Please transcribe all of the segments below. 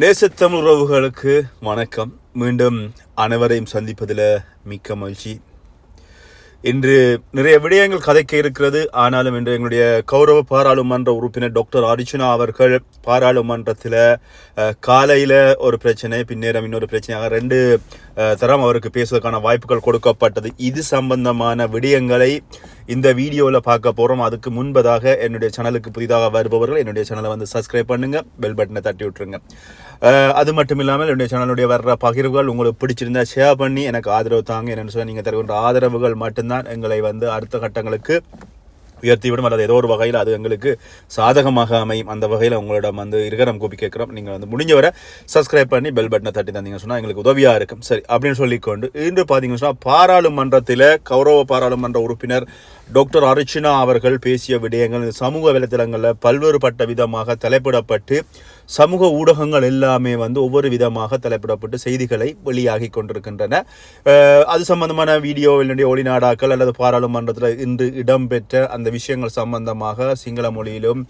நேசத்தமிழ் உறவுகளுக்கு வணக்கம். மீண்டும் அனைவரையும் சந்திப்பதில் மிக்க மகிழ்ச்சி. இன்று நிறைய விடயங்கள் கதைக்க இருக்கிறது. ஆனாலும் இன்று எங்களுடைய கௌரவ பாராளுமன்ற உறுப்பினர் டாக்டர் அர்ஜுனா அவர்கள் பாராளுமன்றத்தில் காலையில் ஒரு பிரச்சனை பின்னேரம் இன்னொரு பிரச்சனையாக ரெண்டு தரம் அவருக்கு பேசுவதற்கான வாய்ப்புகள் கொடுக்கப்பட்டது. இது சம்பந்தமான விடயங்களை இந்த வீடியோவில் பார்க்க போகிறோம் அதுக்கு முன்பதாக என்னுடைய சேனலுக்கு புதிதாக வருபவர்கள் என்னுடைய சேனலை வந்து சப்ஸ்கிரைப் பண்ணுங்கள் பெல் பட்டனை தட்டி விட்டுருங்க. அது மட்டும் இல்லாமல் என்னுடைய சேனலுடைய வர்ற பகிர்வுகள் உங்களுக்கு பிடிச்சிருந்தா ஷேர் பண்ணி எனக்கு ஆதரவு தாங்க. என்னென்னு சொன்னால் நீங்கள் தருகின்ற ஆதரவுகள் மட்டும்தான் எங்களை வந்து அடுத்த கட்டங்களுக்கு உயர்த்திவிடும் அல்லது ஏதோ ஒரு வகையில் அது எங்களுக்கு சாதகமாக அமையும். அந்த வகையில் உங்களிடம் வந்து இருக்கரம் கூப்பி கேட்குறோம். நீங்கள் வந்து முடிஞ்சவரை சப்ஸ்கிரைப் பண்ணி பெல் பட்டனை தட்டி தந்தீங்கன்னு சொன்னால் எங்களுக்கு உதவியாக இருக்கும். சரி அப்படின்னு சொல்லிக்கொண்டு இன்று பார்த்தீங்கன்னு சொன்னால் பாராளுமன்றத்தில் கௌரவ பாராளுமன்ற உறுப்பினர் டாக்டர் அர்ச்சனா அவர்கள் பேசிய விடயங்கள் சமூக வலைத்தளங்களில் பல்வேறுபட்ட விதமாக தலைப்பிடப்பட்டு சமூக ஊடகங்கள் எல்லாமே வந்து ஒவ்வொரு விதமாக தலைப்பிடப்பட்டு செய்திகளை வெளியாகி கொண்டிருக்கின்றன. அது சம்பந்தமான வீடியோ இல்லைடைய ஒளிநாடாக்கள் அல்லது பாராளுமன்றத்தில் இன்று இடம்பெற்ற அந்த விஷயங்கள் சம்பந்தமாக சிங்கள மொழியிலும்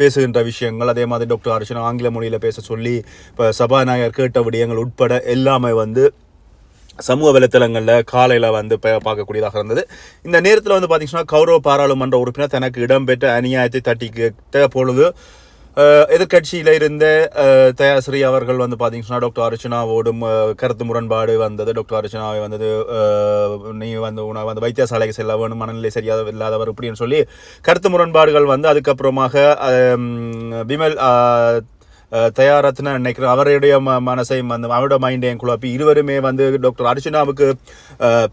பேசுகின்ற விஷயங்கள் அதே மாதிரி டாக்டர் அர்ச்சனா ஆங்கில மொழியில் பேச சொல்லி இப்போ சபாநாயகர் கேட்ட விடயங்கள் உட்பட எல்லாமே வந்து சமூக வலைத்தளங்களில் காலையில் வந்து பார்க்கக்கூடியதாக இருந்தது. இந்த நேரத்தில் வந்து பார்த்தீங்கன்னா கௌரவ பாராளுமன்ற உறுப்பினர் தனக்கு இடம்பெற்ற அநியாயத்தை தட்டி கேட்ட பொழுது எதிர்கட்சியில் இருந்த அஹ், தயாஸ்ரீ அவர்கள் வந்து பார்த்தீங்கன்னா டாக்டர் அர்ச்சனாவோடும் கருத்து முரண்பாடு வந்தது. டாக்டர் அர்ச்சனாவை வந்தது நீ வந்து உன வந்து வைத்தியசாலைக்கு செல்ல வேணும் மனநிலை சரியாக இல்லாதவர் இப்படின்னு சொல்லி கருத்து முரண்பாடுகள் வந்து அதுக்கப்புறமாக விமல் பிமல் நினைக்கிறேன் அவருடைய ம மனசையும் வந்து அவரோட மைண்டையும் குழப்பி இருவருமே வந்து டாக்டர் அர்ச்சனாவுக்கு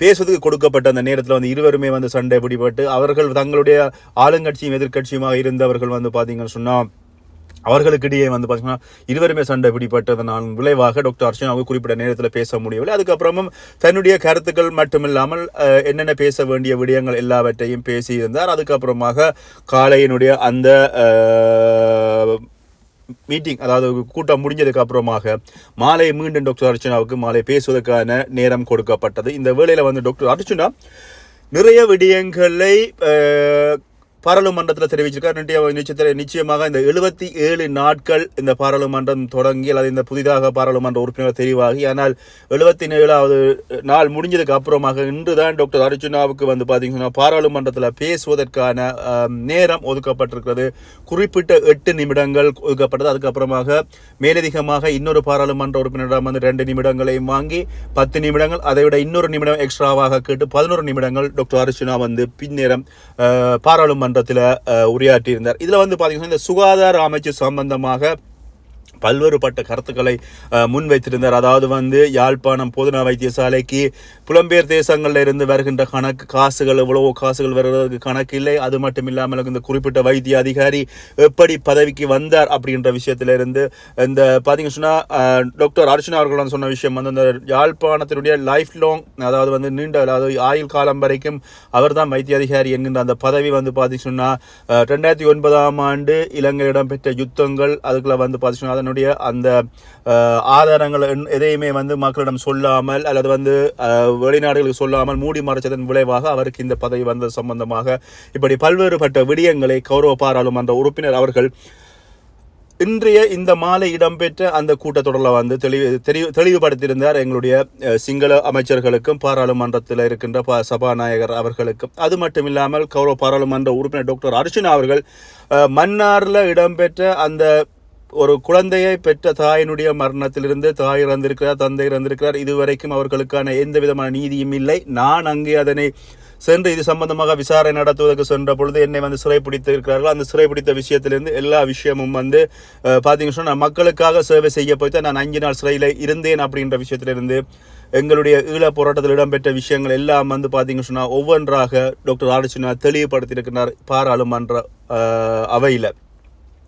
பேசுவதுக்கு கொடுக்கப்பட்ட அந்த நேரத்தில் வந்து இருவருமே வந்து சண்டை பிடிபட்டு அவர்கள் தங்களுடைய ஆளுங்கட்சியும் எதிர்க்கட்சியுமாக இருந்தவர்கள் வந்து பார்த்தீங்கன்னு சொன்னால் அவர்களுக்கிடையே வந்து பார்த்தீங்கன்னா இருவருமே சண்டை பிடிப்பட்டதனால் விளைவாக டாக்டர் அர்ச்சனாவுக்கு குறிப்பிட்ட நேரத்தில் பேச முடியவில்லை. அதுக்கப்புறமும் தன்னுடைய கருத்துக்கள் மட்டுமில்லாமல் என்னென்ன பேச வேண்டிய விடயங்கள் எல்லாவற்றையும் பேசியிருந்தார். அதுக்கப்புறமாக காலையினுடைய அந்த மீட்டிங் அதாவது கூட்டம் முடிஞ்சதுக்கு அப்புறமாக மாலை மீண்டும் டாக்டர் அர்ச்சனாவுக்கு மாலை பேசுவதற்கான நேரம் கொடுக்கப்பட்டது. இந்த வேளையில் வந்து டாக்டர் அர்ச்சனா நிறைய விடயங்களை பாராளுமன்றத்தில் தெரிவிச்சிருக்கார். நிச்சயத்தில் நிச்சயமாக இந்த எழுபத்தி ஏழு நாட்கள் இந்த பாராளுமன்றம் தொடங்கி அல்லது இந்த புதிதாக பாராளுமன்ற உறுப்பினர் தெரிவாகி ஆனால் எழுபத்தி ஏழாவது நாள் முடிஞ்சதுக்கு அப்புறமாக இன்று தான் டாக்டர் அர்ஜுனாவுக்கு வந்து பார்த்தீங்கன்னா பாராளுமன்றத்தில் பேசுவதற்கான நேரம் ஒதுக்கப்பட்டிருக்கிறது. குறிப்பிட்ட எட்டு நிமிடங்கள் ஒதுக்கப்பட்டது. அதுக்கப்புறமாக மேலதிகமாக இன்னொரு பாராளுமன்ற உறுப்பினரிடம் வந்து ரெண்டு நிமிடங்களையும் வாங்கி பத்து நிமிடங்கள் அதை விட இன்னொரு நிமிடம் எக்ஸ்ட்ராவாக கேட்டு பதினோரு நிமிடங்கள் டாக்டர் அர்ஜுனா வந்து பின்னேரம் பாராளுமன்ற பாராளுமன்றத்தில் உரையாற்றியிருந்தார். இதில் வந்து பார்த்தீங்கன்னா இந்த சுகாதார அமைச்சு சம்பந்தமாக பல்வேறுபட்ட கருத்துக்களை முன் முன்வைத்திருந்தார். அதாவது வந்து யாழ்ப்பாணம் பொதுநா வைத்தியசாலைக்கு புலம்பெயர் தேசங்களில் இருந்து வருகின்ற கணக்கு காசுகள் எவ்வளவோ காசுகள் வருவதற்கு கணக்கு இல்லை. அது மட்டும் இல்லாமல் இந்த குறிப்பிட்ட வைத்திய அதிகாரி எப்படி பதவிக்கு வந்தார் அப்படின்ற விஷயத்துல இருந்து இந்த பார்த்தீங்க சொன்னால் டாக்டர் அர்ச்சனா அவர்கள் சொன்ன விஷயம் வந்து இந்த யாழ்ப்பாணத்தினுடைய லைஃப் லாங் அதாவது வந்து நீண்ட அதாவது ஆயுள் காலம் வரைக்கும் அவர் தான் வைத்திய அதிகாரி என்கின்ற அந்த பதவி வந்து பார்த்தீங்க சொன்னால் ரெண்டாயிரத்தி ஒன்பதாம் ஆண்டு இலங்கையிடம் பெற்ற யுத்தங்கள் அதுக்குள்ள வந்து பார்த்தீங்கன்னா தன்னுடைய அந்த ஆதாரங்கள் எதையுமே வந்து மக்களிடம் சொல்லாமல் அல்லது வந்து வெளிநாடுகளுக்கு சொல்லாமல் மூடி மறைச்சதன் விளைவாக அவருக்கு இந்த பதவி வந்தது சம்பந்தமாக இப்படி பல்வேறுபட்ட விடயங்களை கௌரவ பாராளுமன்ற உறுப்பினர் அவர்கள் இன்றைய இந்த மாலை இடம்பெற்ற அந்த கூட்டத்தொடரில் வந்து தெளிவு தெளிவு தெளிவுபடுத்தியிருந்தார் எங்களுடைய சிங்கள அமைச்சர்களுக்கும் பாராளுமன்றத்தில் இருக்கின்ற ப சபாநாயகர் அவர்களுக்கும். அது மட்டும் இல்லாமல் கௌரவ பாராளுமன்ற உறுப்பினர் டாக்டர் அர்ச்சுனா அவர்கள் மன்னாரில் இடம்பெற்ற அந்த ஒரு குழந்தையை பெற்ற தாயினுடைய மரணத்திலிருந்து தாய் இறந்திருக்கிறார் தந்தை இறந்திருக்கிறார். இதுவரைக்கும் அவர்களுக்கான எந்த விதமான நீதியும் இல்லை. நான் அங்கே அதனை சென்று இது சம்பந்தமாக விசாரணை நடத்துவதற்கு சென்ற பொழுது என்னை வந்து சிறைப்பிடித்து இருக்கிறார்கள் அந்த சிறைப்பிடித்த விஷயத்திலிருந்து எல்லா விஷயமும் வந்து பார்த்தீங்க பார்த்தீங்கன்னு சொன்னா நான் மக்களுக்காக சேவை செய்ய போய்த்து நான் அஞ்சு நாள் சிறையில் இருந்தேன் அப்படின்ற விஷயத்திலிருந்து எங்களுடைய ஈழப் போராட்டத்தில் இடம்பெற்ற விஷயங்கள் எல்லாம் வந்து பார்த்தீங்கன்னு சொன்னால் ஒவ்வொன்றாக டாக்டர் ஆடிச்சுனா தெளிவுபடுத்தியிருக்கிறார் பாராளுமன்ற அவையில்.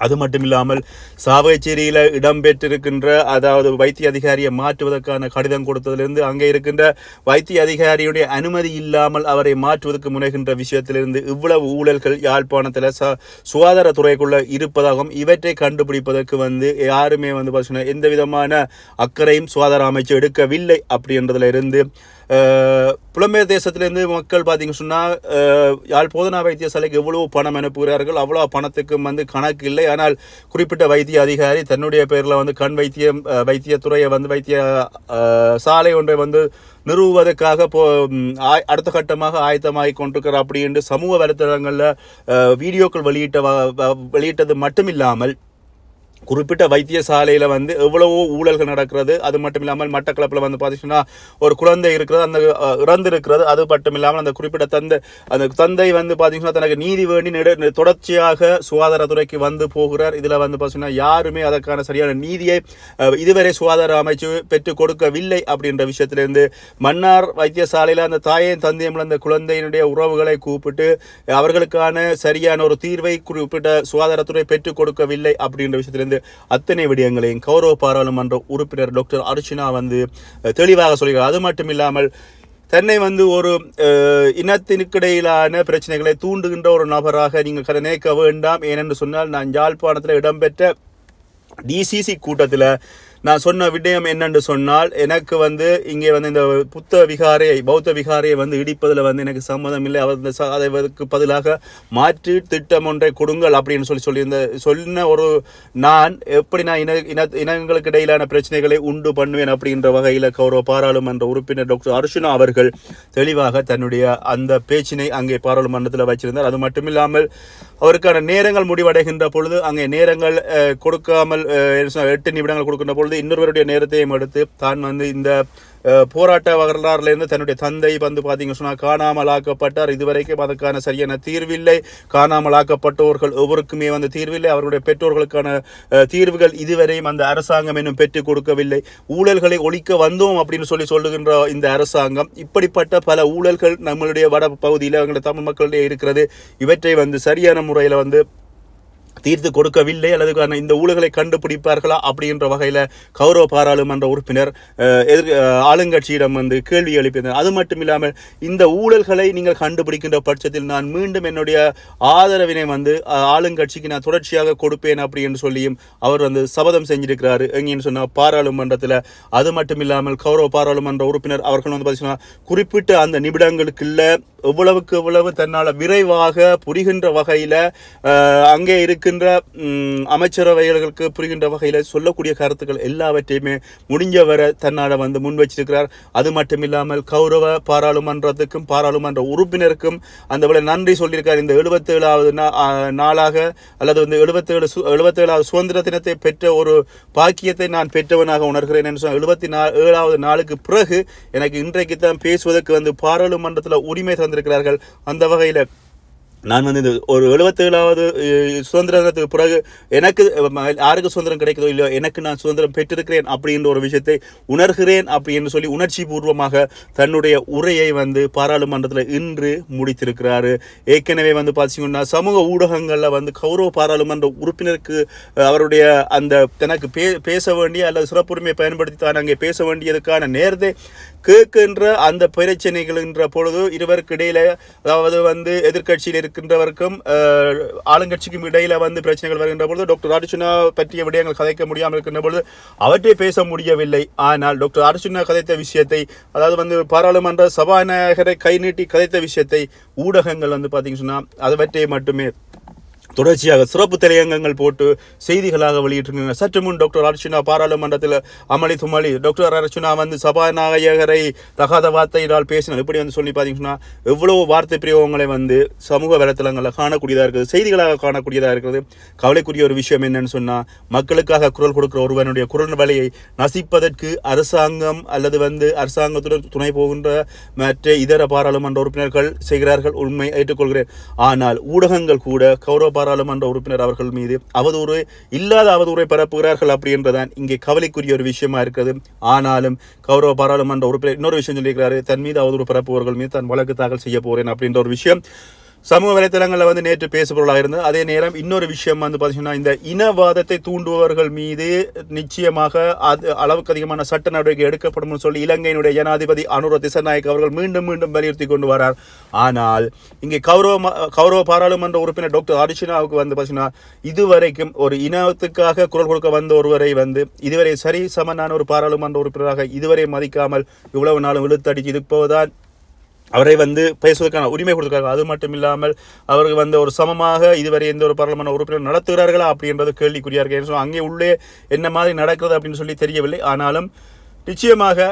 அது மட்டும் இல்லாமல் சாவகச்சேரியில் இடம்பெற்றிருக்கின்ற அதாவது வைத்திய அதிகாரியை மாற்றுவதற்கான கடிதம் கொடுத்ததிலிருந்து அங்கே இருக்கின்ற வைத்திய அதிகாரியுடைய அனுமதி இல்லாமல் அவரை மாற்றுவதற்கு முனைகின்ற விஷயத்திலிருந்து இவ்வளவு ஊழல்கள் யாழ்ப்பாணத்தில் ச சுகாதாரத்துறைக்குள்ளே இருப்பதாகவும் இவற்றை கண்டுபிடிப்பதற்கு வந்து யாருமே வந்து பார்த்தீங்கன்னா எந்த விதமான அக்கறையும் சுகாதார அமைச்சர் எடுக்கவில்லை அப்படின்றதுல இருந்து புலம்பெயர் தேசத்திலேருந்து மக்கள் பார்த்திங்க சொன்னால் யாழ் போதனா வைத்தியசாலைக்கு எவ்வளவு பணம் அனுப்புகிறார்கள் அவ்வளோ பணத்துக்கும் வந்து கணக்கு இல்லை. ஆனால் குறிப்பிட்ட வைத்திய அதிகாரி தன்னுடைய பேரில் வந்து கண் வைத்தியம் வைத்தியத்துறையை வந்து வைத்திய சாலை ஒன்றை வந்து நிறுவுவதற்காக போ அடுத்த கட்டமாக ஆயத்தமாகி கொண்டிருக்கிறார். அப்படி என்று சமூக வலைத்தளங்களில் வீடியோக்கள் வெளியிட்ட வ- மட்டும் இல்லாமல் குறிப்பிட்ட வைத்தியசாலையில் வந்து எவ்வளவோ ஊழல்கள் நடக்கிறது. அது மட்டும் இல்லாமல் மட்டக்களப்பில் வந்து பார்த்தீங்கன்னா ஒரு குழந்தை இருக்கிறது அந்த இறந்து இருக்கிறது அது மட்டும் இல்லாமல் அந்த குறிப்பிட்ட தந்தை அந்த தந்தை வந்து பார்த்தீங்கன்னா தனக்கு நீதி வேண்டி நெடு தொடர்ச்சியாக சுகாதாரத்துறைக்கு வந்து போகிறார். இதில் வந்து பார்த்தீங்கன்னா யாருமே அதற்கான சரியான நீதியை இதுவரை சுகாதார அமைச்சு பெற்றுக் கொடுக்கவில்லை அப்படின்ற விஷயத்திலிருந்து மன்னார் வைத்தியசாலையில் அந்த தாயையும் தந்தையும் அந்த குழந்தையினுடைய உறவுகளை கூப்பிட்டு அவர்களுக்கான சரியான ஒரு தீர்வை குறிப்பிட்ட சுகாதாரத்துறை பெற்றுக் கொடுக்கவில்லை அப்படின்ற விஷயத்திலிருந்து அத்தனை விடயங்களையும் கௌரவ பாராளுமன்ற உறுப்பினர் டாக்டர் அர்ச்சனா வந்து தெளிவாக சொல்கிறார். அது மட்டும் இல்லாமல் தன்னை வந்து ஒரு இனத்தினுக்கிடையிலான பிரச்சனைகளை தூண்டுகின்ற ஒரு நபராக நீங்கள் கதை நினைக்க வேண்டாம். ஏனென்று சொன்னால் நான் யாழ்ப்பாணத்தில் இடம்பெற்ற டிசிசி கூட்டத்தில் நான் சொன்ன விடயம் என்னென்று சொன்னால் எனக்கு வந்து இங்கே வந்து இந்த புத்த விகாரையை பௌத்த விகாரையை வந்து இடிப்பதில் வந்து எனக்கு சம்மதம் இல்லை. அவர் இந்த அதற்கு பதிலாக மாற்று திட்டம் ஒன்றை கொடுங்கள் அப்படின்னு சொல்லி சொல்லியிருந்த சொன்ன ஒரு நான் எப்படி நான் இன இன இனங்களுக்கு இடையிலான பிரச்சனைகளை உண்டு பண்ணுவேன் அப்படின்ற வகையில் கௌரவ பாராளுமன்ற உறுப்பினர் டாக்டர் அர்ஷுனா அவர்கள் தெளிவாக தன்னுடைய அந்த பேச்சினை அங்கே பாராளுமன்றத்தில் வச்சிருந்தார் அது மட்டுமில்லாமல் அவருக்கான நேரங்கள் முடிவடைகின்ற பொழுது அங்கே நேரங்கள் கொடுக்காமல் எட்டு நிமிடங்கள் கொடுக்கின்ற பொழுது இன்னொருவருடைய நேரத்தையும் எடுத்து தான் வந்து இந்த போராட்ட வரலாறுலேருந்து தன்னுடைய தந்தை வந்து பார்த்தீங்க சொன்னால் காணாமல் ஆக்கப்பட்டார். இதுவரைக்கும் அதற்கான சரியான தீர்வில்லை. காணாமல் ஆக்கப்பட்டவர்கள் ஒவ்வொருக்குமே வந்து தீர்வில்லை. அவர்களுடைய பெற்றோர்களுக்கான தீர்வுகள் இதுவரையும் அந்த அரசாங்கம் இன்னும் பெற்றுக் கொடுக்கவில்லை. ஊழல்களை ஒழிக்க வந்தோம் அப்படின்னு சொல்லி சொல்லுகின்ற இந்த அரசாங்கம் இப்படிப்பட்ட பல ஊழல்கள் நம்மளுடைய வட பகுதியில் எங்களுடைய தமிழ் மக்களிடையே இருக்கிறது. இவற்றை வந்து சரியான முறையில் வந்து தீர்த்து கொடுக்கவில்லை அல்லது இந்த ஊழல்களை கண்டுபிடிப்பார்களா அப்படின்ற வகையில் கௌரவ பாராளுமன்ற உறுப்பினர் எதிர் ஆளுங்கட்சியிடம் வந்து கேள்வி எழுப்பினர் அது மட்டும் இல்லாமல் இந்த ஊழல்களை நீங்கள் கண்டுபிடிக்கின்ற பட்சத்தில் நான் மீண்டும் என்னுடைய ஆதரவினை வந்து ஆளுங்கட்சிக்கு நான் தொடர்ச்சியாக கொடுப்பேன் அப்படின்னு சொல்லியும் அவர் வந்து சபதம் செஞ்சிருக்கிறார். எங்கேன்னு சொன்னால் பாராளுமன்றத்தில். அது மட்டும் இல்லாமல் கௌரவ பாராளுமன்ற உறுப்பினர் அவர்கள் வந்து பார்த்தீங்கன்னா குறிப்பிட்ட அந்த நிமிடங்களுக்குள்ள எவ்வளவுக்கு எவ்வளவு தன்னால் விரைவாக புரிகின்ற வகையில் அங்கே இருக்கின்ற அமைச்சரவைகளுக்கு புரிகின்ற வகையில் சொல்லக்கூடிய கருத்துக்கள் எல்லாவற்றையுமே முடிஞ்ச வர தன்னால் வந்து முன் வச்சிருக்கிறார். அது மட்டும் இல்லாமல் கௌரவ பாராளுமன்றத்துக்கும் பாராளுமன்ற உறுப்பினருக்கும் அந்த வேளை நன்றி சொல்லியிருக்கார். இந்த எழுபத்தேழாவது நா- நாளாக அல்லது வந்து எழுபத்தேழு சு எழுபத்தேழாவது சுதந்திர தினத்தை பெற்ற ஒரு பாக்கியத்தை நான் பெற்றவனாக உணர்கிறேன் என்று சொன்னால் எழுபத்தி நா ஏழாவது நாளுக்கு பிறகு எனக்கு இன்றைக்கு தான் பேசுவதற்கு வந்து பாராளுமன்றத்தில் உரிமை தந்திருக்கிறார்கள். அந்த வகையில் நான் வந்து இந்த ஒரு எழுபத்தேழாவது சுதந்திர தினத்துக்கு பிறகு எனக்கு யாருக்கு சுதந்திரம் கிடைக்குதோ இல்லையோ எனக்கு நான் சுதந்திரம் பெற்றிருக்கிறேன் அப்படின்ற ஒரு விஷயத்தை உணர்கிறேன் அப்படின்னு சொல்லி உணர்ச்சி பூர்வமாக தன்னுடைய உரையை வந்து பாராளுமன்றத்தில் இன்று முடித்திருக்கிறாரு. ஏற்கனவே வந்து பார்த்தீங்கன்னா சமூக ஊடகங்களில் வந்து கௌரவ பாராளுமன்ற உறுப்பினருக்கு அவருடைய அந்த தனக்கு பே பேச வேண்டிய அல்லது சிறப்புரிமையை பயன்படுத்தி தான் அங்கே பேச வேண்டியதுக்கான நேரத்தை கேட்கின்ற அந்த பிரச்சனைகள்ன்ற பொழுது இருவருக்கு இடையில அதாவது வந்து எதிர்க்கட்சியில் இருக்கின்றவருக்கும் ஆளுங்கட்சிக்கும் இடையில வந்து பிரச்சனைகள் வருகின்ற பொழுது டாக்டர் அர்ஜுனா பற்றிய விடயங்கள் கதைக்க முடியாமல் இருக்கின்ற பொழுது அவற்றை பேச முடியவில்லை. ஆனால் டாக்டர் அர்ஜுனா கதைத்த விஷயத்தை அதாவது வந்து பாராளுமன்ற சபாநாயகரை கை நீட்டி கதைத்த விஷயத்தை ஊடகங்கள் வந்து பார்த்தீங்கன்னு சொன்னா அவற்றை மட்டுமே தொடர்ச்சியாக சிறப்பு தலையங்கங்கள் போட்டு செய்திகளாக வெளியிட்டிருக்காங்க சற்று முன் டாக்டர் அர்ச்சுனா பாராளுமன்றத்தில் அமளி துமளி டாக்டர் அர்ச்சுனா வந்து சபாநாயகரை தகாத வார்த்தையினால் பேசினார். இப்படி வந்து சொல்லி பார்த்தீங்கன்னா எவ்வளவு வார்த்தை பிரயோகங்களை வந்து சமூக வலைத்தளங்களில் காணக்கூடியதாக இருக்குது செய்திகளாக காணக்கூடியதாக இருக்கிறது கவலைக்குரிய ஒரு விஷயம் என்னன்னு சொன்னால் மக்களுக்காக குரல் கொடுக்குற ஒருவனுடைய குரல் வலையை நசிப்பதற்கு அரசாங்கம் அல்லது வந்து அரசாங்கத்துடன் துணை போகின்ற மற்ற இதர பாராளுமன்ற உறுப்பினர்கள் செய்கிறார்கள் உண்மை ஏற்றுக்கொள்கிறேன். ஆனால் ஊடகங்கள் கூட கௌரவ பாராளுமன்ற உறுப்பினர் அவர்கள் மீது அவதூறு இல்லாத அவதூறை பரப்புகிறார்கள் அப்படின்றதான் இங்கே கவலைக்குரிய ஒரு விஷயமா இருக்கிறது. ஆனாலும் கௌரவ பாராளுமன்ற உறுப்பினர் இன்னொரு விஷயம் சொல்லியிருக்கிறாரு தன் மீது அவதூறு பரப்புபவர்கள் மீது தான் வழக்கு தாக்கல் செய்ய போறேன் அப்படின்ற ஒரு விஷயம். சமூக வலைத்தளங்களில் வந்து நேற்று பேசுபொருளாக இருந்தது. அதே நேரம் இன்னொரு விஷயம் வந்து பார்த்தீங்கன்னா இந்த இனவாதத்தை தூண்டுபவர்கள் மீது நிச்சயமாக அது அளவுக்கு அதிகமான சட்ட நடவடிக்கை எடுக்கப்படும் சொல்லி இலங்கையினுடைய ஜனாதிபதி அனுர திசநாயக் அவர்கள் மீண்டும் மீண்டும் வலியுறுத்தி கொண்டு வரார். ஆனால் இங்கே கௌரவ ம- கௌரவ பாராளுமன்ற உறுப்பினர் டாக்டர் அர்ச்சனாவுக்கு வந்து பார்த்தீங்கன்னா இதுவரைக்கும் ஒரு இனத்துக்காக குரல் கொடுக்க வந்த ஒருவரை வந்து இதுவரை சரி சமனான ஒரு பாராளுமன்ற உறுப்பினராக இதுவரை மதிக்காமல் இவ்வளவு நாளும் இழுத்தடிச்சு இதுப்போதான் அவரை வந்து பேசுவதற்கான உரிமை கொடுத்துருக்காங்க அது மட்டும் இல்லாமல் அவர்கள் வந்து ஒரு சமமாக இதுவரை எந்த ஒரு பாராளுமன்ற உறுப்பினர் நடத்துகிறார்களா அப்படின்றது கேள்விக்குறியா இருக்கு. அங்கே உள்ளே என்ன மாதிரி நடக்கிறது அப்படின்னு சொல்லி தெரியவில்லை. ஆனாலும் நிச்சயமாக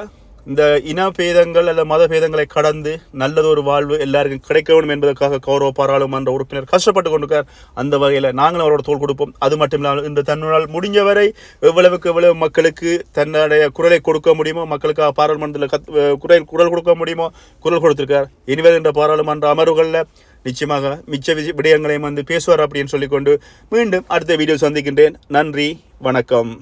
இந்த இன பேதங்கள் அல்ல மத பேதங்களை கடந்து நல்லதொரு வாழ்வு எல்லாருக்கும் கிடைக்க வேண்டும் என்பதற்காக கௌரவ பாராளுமன்ற உறுப்பினர் கஷ்டப்பட்டு கொண்டிருக்கார். அந்த வகையில் நாங்களும் அவரோட தோல் கொடுப்போம். அது மட்டும் இல்லாமல் இந்த தன்னால் முடிஞ்சவரை எவ்வளவுக்கு எவ்வளவு மக்களுக்கு தன்னுடைய குரலை கொடுக்க முடியுமோ மக்களுக்கு பாராளுமன்றத்தில் கத் குரல் குரல் கொடுக்க முடியுமோ குரல் கொடுத்திருக்கார். இனிமேல் இந்த பாராளுமன்ற அமர்வுகளில் நிச்சயமாக மிச்ச விஜய் விடயங்களையும் வந்து பேசுவார் அப்படின்னு சொல்லிக்கொண்டு மீண்டும் அடுத்த வீடியோ சந்திக்கின்றேன். நன்றி வணக்கம்.